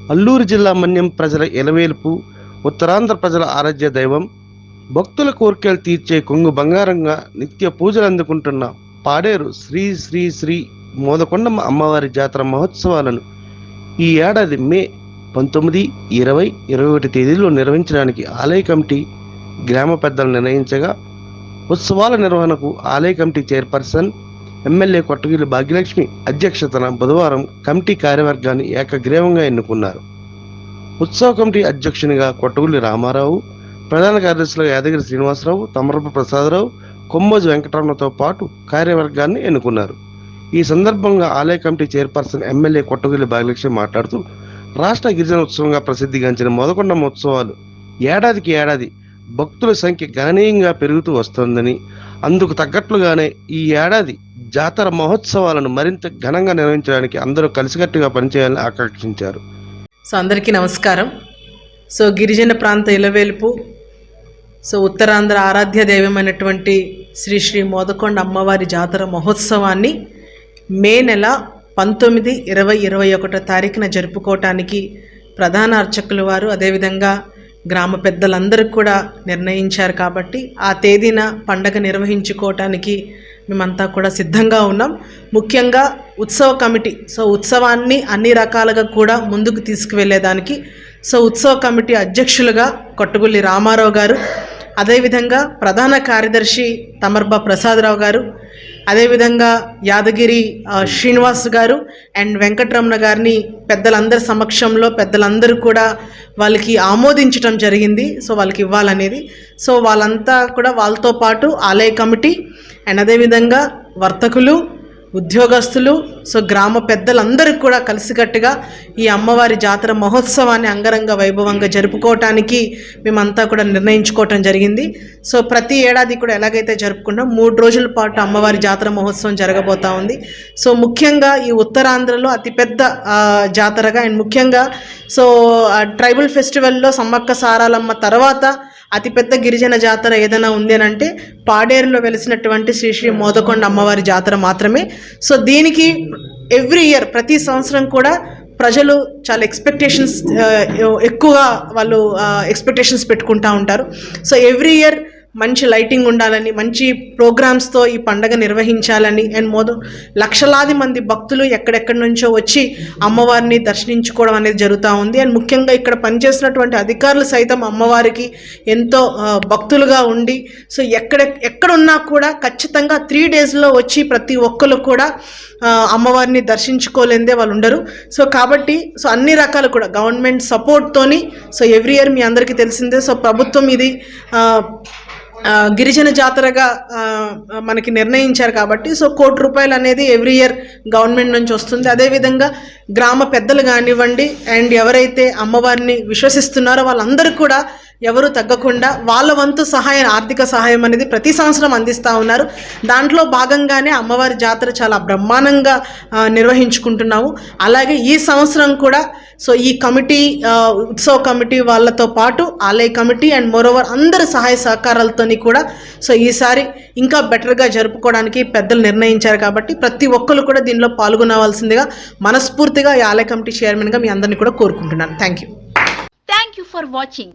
అల్లూరు జిల్లా మన్యం ప్రజల ఎలవేల్పు ఉత్తరాంధ్ర ప్రజల ఆరాధ్య దైవం భక్తుల కోరికలు తీర్చే కొంగు బంగారంగా నిత్య పూజలు అందుకుంటున్న పాడేరు శ్రీ శ్రీ శ్రీ మోదకొండమ్మ అమ్మవారి జాతర మహోత్సవాలను ఈ ఏడాది మే పంతొమ్మిది ఇరవై ఇరవై ఒకటి తేదీల్లో నిర్వహించడానికి ఆలయ కమిటీ గ్రామ పెద్దలు నిర్ణయించగా ఉత్సవాల నిర్వహణకు ఆలయ committee chairperson MLA Kottagili Bhagyalakshmi అధ్యక్షతన బుధవారం కమిటీ కార్యవర్గాన్ని ఏకగ్రీవంగా ఎన్నుకున్నారు. ఉత్సవ కమిటీ అధ్యక్షునిగా కొట్టగులి రామారావు ప్రధాన కార్యదర్శులుగా యాదగిరి శ్రీనివాసరావు తమరపు ప్రసాదరావు కొమ్మోజు వెంకటరమణతో పాటు కార్యవర్గాన్ని ఎన్నుకున్నారు. ఈ సందర్భంగా ఆలయ committee chairperson MLA Kottagili Bhagyalakshmi మాట్లాడుతూ రాష్ట్ర గిరిజన ఉత్సవంగా ప్రసిద్ధిగాంచిన మొదకొండ ఉత్సవాలు ఏడాదికి ఏడాది భక్తుల సంఖ్య గణనీయంగా పెరుగుతూ వస్తోందని అందుకు తగ్గట్లుగానే ఈ ఏడాది జాతర మహోత్సవాలను మరింత ఘనంగా నిర్వహించడానికి అందరూ కలిసికట్టుగా పనిచేయాలని ఆకాంక్షించారు. సో అందరికీ నమస్కారం. సో గిరిజన ప్రాంత ఇలవేలుపు సో ఉత్తరాంధ్ర ఆరాధ్య దైవమైనటువంటి శ్రీ శ్రీ మోదకొండ అమ్మవారి జాతర మహోత్సవాన్ని మే నెల పంతొమ్మిది ఇరవై ఇరవై ఒకటో తారీఖున జరుపుకోవటానికి ప్రధాన అర్చకులు వారు అదేవిధంగా గ్రామ పెద్దలందరూ కూడా నిర్ణయించారు కాబట్టి ఆ తేదీన పండగ నిర్వహించుకోవటానికి మేమంతా కూడా సిద్ధంగా ఉన్నాం. ముఖ్యంగా ఉత్సవ కమిటీ సో ఉత్సవాన్ని అన్ని రకాలుగా కూడా ముందుకు తీసుకువెళ్ళేదానికి సో ఉత్సవ కమిటీ అధ్యక్షులుగా కొట్టుగుల్లి రామారావు గారు అదేవిధంగా ప్రధాన కార్యదర్శి తమర్బా ప్రసాదరావు గారు అదేవిధంగా యాదగిరి శ్రీనివాస్ గారు అండ్ వెంకటరమణ గారిని పెద్దలందరి సమక్షంలో పెద్దలందరూ కూడా వాళ్ళకి ఆమోదించడం జరిగింది. సో వాళ్ళకి ఇవ్వాలనేది. సో వాళ్ళంతా కూడా వాళ్ళతో పాటు ఆలయ కమిటీ అండ్ అదేవిధంగా వర్తకులు ఉద్యోగస్తులు సో గ్రామ పెద్దలందరికీ కూడా కలిసికట్టుగా ఈ అమ్మవారి జాతర మహోత్సవాన్ని అంగరంగ వైభవంగా జరుపుకోవటానికి మేమంతా కూడా నిర్ణయించుకోవటం జరిగింది. సో ప్రతి ఏడాది కూడా ఎలాగైతే జరుపుకుంటాం మూడు రోజుల పాటు అమ్మవారి జాతర మహోత్సవం జరగబోతా ఉంది. సో ముఖ్యంగా ఈ ఉత్తరాంధ్రలో అతిపెద్ద జాతరగా అండ్ ముఖ్యంగా సో ట్రైబల్ ఫెస్టివల్లో సమ్మక్క సారాలమ్మ తర్వాత అతిపెద్ద గిరిజన జాతర ఏదైనా ఉంది అని అంటే పాడేరులో వెలిసినటువంటి శ్రీ శ్రీ మోదకొండ అమ్మవారి జాతర మాత్రమే. సో దీనికి ఎవ్రీ ఇయర్ ప్రతి సంవత్సరం కూడా ప్రజలు చాలా ఎక్స్పెక్టేషన్స్ uh, ఎక్కువగా వాళ్ళు uh, ఎక్స్పెక్టేషన్స్ పెట్టుకుంటూ ఉంటారు. సో ఎవ్రీ ఇయర్ మంచి లైటింగ్ ఉండాలని మంచి ప్రోగ్రామ్స్తో ఈ పండగ నిర్వహించాలని అండ్ మోద లక్షలాది మంది భక్తులు ఎక్కడెక్కడి నుంచో వచ్చి అమ్మవారిని దర్శించుకోవడం అనేది జరుగుతూ ఉంది. అండ్ ముఖ్యంగా ఇక్కడ పనిచేసినటువంటి అధికారులు సైతం అమ్మవారికి ఎంతో భక్తులుగా ఉండి సో ఎక్కడ ఎక్కడున్నా కూడా ఖచ్చితంగా త్రీ డేస్లో వచ్చి ప్రతి ఒక్కరు కూడా అమ్మవారిని దర్శించుకోలేందే వాళ్ళు ఉండరు. సో కాబట్టి సో అన్ని రకాలు కూడా గవర్నమెంట్ సపోర్ట్తోని సో ఎవ్రీ ఇయర్ మీ అందరికీ తెలిసిందే సో ప్రభుత్వం ఇది గిరిజన జాతరగా మనకి నిర్ణయించారు కాబట్టి సో కోటి రూపాయలు అనేది ఎవ్రీ ఇయర్ గవర్నమెంట్ నుంచి వస్తుంది. అదేవిధంగా గ్రామ పెద్దలు కానివ్వండి అండ్ ఎవరైతే అమ్మవారిని విశ్వసిస్తున్నారో వాళ్ళందరూ కూడా ఎవరు తగ్గకుండా వాళ్ళ వంతు సహాయం ఆర్థిక సహాయం అనేది ప్రతి సంవత్సరం అందిస్తూ ఉన్నారు. దాంట్లో భాగంగానే అమ్మవారి జాతర చాలా బ్రహ్మాండంగా నిర్వహించుకుంటున్నాము. అలాగే ఈ సంవత్సరం కూడా సో ఈ కమిటీ ఉత్సవ కమిటీ వాళ్ళతో పాటు ఆలయ కమిటీ అండ్ మోరోవర్ అందరి సహాయ సహకారాలతోని కూడా సో ఈసారి ఇంకా బెటర్గా జరుపుకోవడానికి పెద్దలు నిర్ణయించారు కాబట్టి ప్రతి ఒక్కరు కూడా దీనిలో పాల్గొనవలసిందిగా మనస్ఫూర్తిగా ఈ ఆలయ కమిటీ చైర్మన్గా మీ అందరినీ కూడా కోరుకుంటున్నాను. Thank you thank you for watching